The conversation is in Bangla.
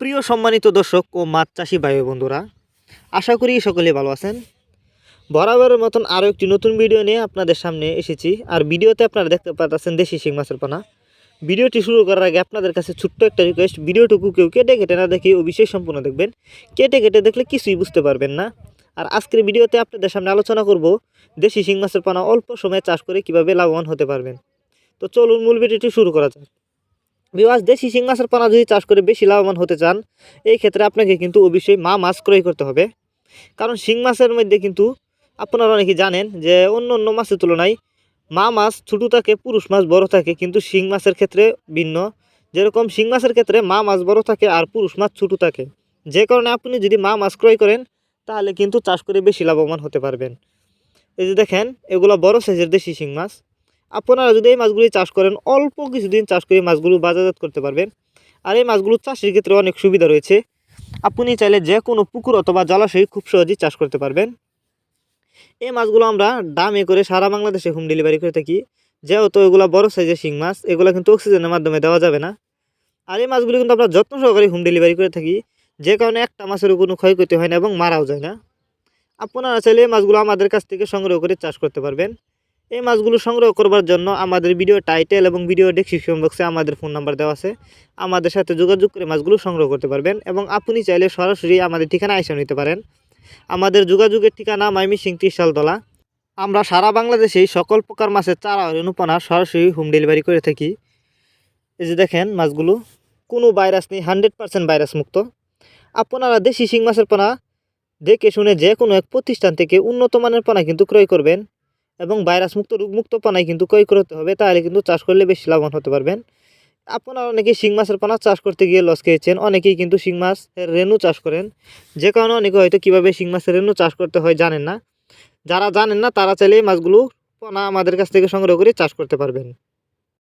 প্রিয় সম্মানিত দর্শক ও মাছ চাষি ভাই বন্ধুরা, আশা করি সকলে ভালো আছেন। বরাবরের মতন আরও একটি নতুন ভিডিও নিয়ে আপনাদের সামনে এসেছি। আর ভিডিওতে আপনারা দেখতে পাচ্ছেন দেশি শিং মাছের পানা। ভিডিওটি শুরু করার আগে আপনাদের কাছে ছোট্ট একটা রিকোয়েস্ট ভিডিওটুকু কেউ কেটে কেটে না দেখে অবশ্যই সম্পূর্ণ দেখবেন। কেটে কেটে দেখলে কিছুই বুঝতে পারবেন না। আর আজকের ভিডিওতে আপনাদের সামনে আলোচনা করব দেশি শিং মাছের পানা অল্প সময়ে চাষ করে কীভাবে লাভবান হতে পারবেন। তো চলুন মূল ভিডিওটি শুরু করা যাক। বিবাস দেশি মাছের পানা যদি চাষ করে বেশি লাভবান হতে চান, এই ক্ষেত্রে আপনাকে কিন্তু অবশ্যই মা মাছ ক্রয় করতে হবে। কারণ শিং মাছের মধ্যে কিন্তু আপনারা অনেকে জানেন যে অন্য অন্য মাছের তুলনায় মা মাছ ছোটো থাকে, পুরুষ মাছ বড় থাকে, কিন্তু শিং মাছের ক্ষেত্রে ভিন্ন। যেরকম শিং মাছের ক্ষেত্রে মা মাছ বড় থাকে আর পুরুষ মাছ ছোটো থাকে। যে কারণে আপনি যদি মা মাছ ক্রয় করেন, তাহলে কিন্তু চাষ করে বেশি লাভবান হতে পারবেন। এই যে দেখেন, এগুলো বড় সাইজের দেশি শিং মাছ। আপনারা যদি এই মাছগুলি চাষ করেন, অল্প কিছুদিন চাষ করে মাছগুলো বাজারজাত করতে পারবেন। আর এই মাছগুলো চাষের ক্ষেত্রে অনেক সুবিধা রয়েছে। আপনি চাইলে যে কোনো পুকুর অথবা জলাশয়ে খুব সহজেই চাষ করতে পারবেন। এই মাছগুলো আমরা দামে করে সারা বাংলাদেশে হোম ডেলিভারি করে থাকি। যেহেতু এগুলো বড় সাইজের শিং মাছ, এগুলো কিন্তু অক্সিজেনের মাধ্যমে দেওয়া যাবে না। আর এই মাছগুলি কিন্তু আমরা যত্ন সহকারে হোম ডেলিভারি করে থাকি। যে কারণে একটা মাছেরও কোনো ক্ষয়ক্ষতি হয় না এবং মারাও যায় না। আপনারা চাইলে এই মাছগুলো আমাদের কাছ থেকে সংগ্রহ করে চাষ করতে পারবেন। এই মাছগুলো সংগ্রহ করবার জন্য আমাদের ভিডিও টাইটেল এবং ভিডিও ডেসক্রিপশন বক্সে আমাদের ফোন নাম্বার দেওয়া আছে। আমাদের সাথে যোগাযোগ করে মাছগুলো সংগ্রহ করতে পারবেন এবং আপনি চাইলে সরাসরি আমাদের ঠিকানা এসে নিতে পারেন। আমাদের যোগাযোগের ঠিকানা মাইমি সিং ত্রিশালতলা। আমরা সারা বাংলাদেশেই সকল প্রকার মাছের চারা রেণুপানা সরাসরি হোম ডেলিভারি করে থাকি। এই যে দেখেন মাছগুলো, কোনো ভাইরাস নেই হান্ড্রেড পার্সেন্ট ভাইরাস মুক্ত। আপনারা দেশি শিং মাছের পোনা দেখে শুনে যে কোনো এক প্রতিষ্ঠান থেকে উন্নত মানের পোনা কিন্তু ক্রয় করবেন। এবং ভাইরাস মুক্ত রোগমুক্ত পানায় কিন্তু ক্রয় করতে হবে, তাহলে কিন্তু চাষ করলে বেশি লাভবান হতে পারবেন। আপনারা অনেকেই শিং মাছের পানা চাষ করতে গিয়ে লস খেয়েছেন, অনেকেই কিন্তু শিং মাছের রেণু চাষ করেন। যে কারণে অনেকে হয়তো কীভাবে শিং মাছের রেণু চাষ করতে হয় জানেন না। যারা জানেন না, তারা চাইলে এই মাছগুলো পোনা আমাদের কাছ থেকে সংগ্রহ করে চাষ করতে পারবেন।